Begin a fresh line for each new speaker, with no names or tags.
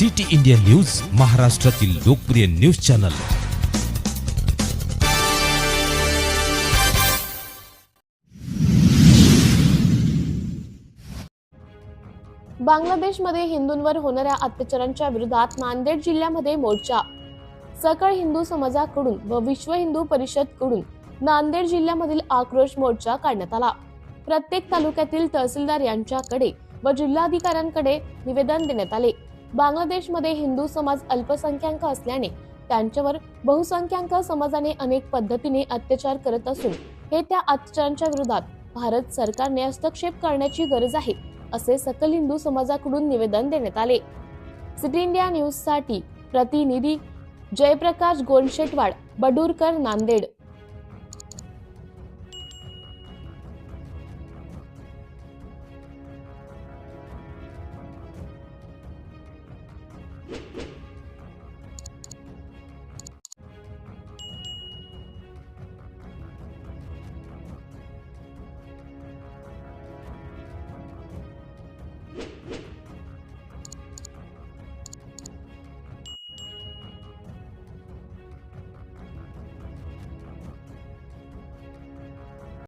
City India news महाराष्ट्रातील लोकप्रिय news channel.
बांगलादेशमध्ये हिंदूंवर होणाऱ्या अत्याचारांच्या विरोधात नांदेड जिल्ह्यामध्ये मोर्चा. सकळ हिंदू समाजाकडून व विश्व हिंदू परिषदकडून नांदेड जिल्ह्यामधील आक्रोश मोर्चा काढण्यात आला. प्रत्येक तालुक्यातील तहसीलदार यांच्याकडे व जिल्हाधिकाऱ्यांकडे निवेदन देण्यात आले. बांगलादेशमध्ये हिंदू समाज अल्पसंख्याक असल्याने त्यांच्यावर बहुसंख्याक समाजाने अनेक पद्धतीने अत्याचार करत असून हे त्या अत्याचारांच्या विरोधात भारत सरकारने हस्तक्षेप करण्याची गरज आहे असे सकल हिंदू समाजाकडून निवेदन देण्यात आले. सिटी इंडिया न्यूजसाठी प्रतिनिधी जयप्रकाश गोलशेटवाड बडूरकर नांदेड. Thank you.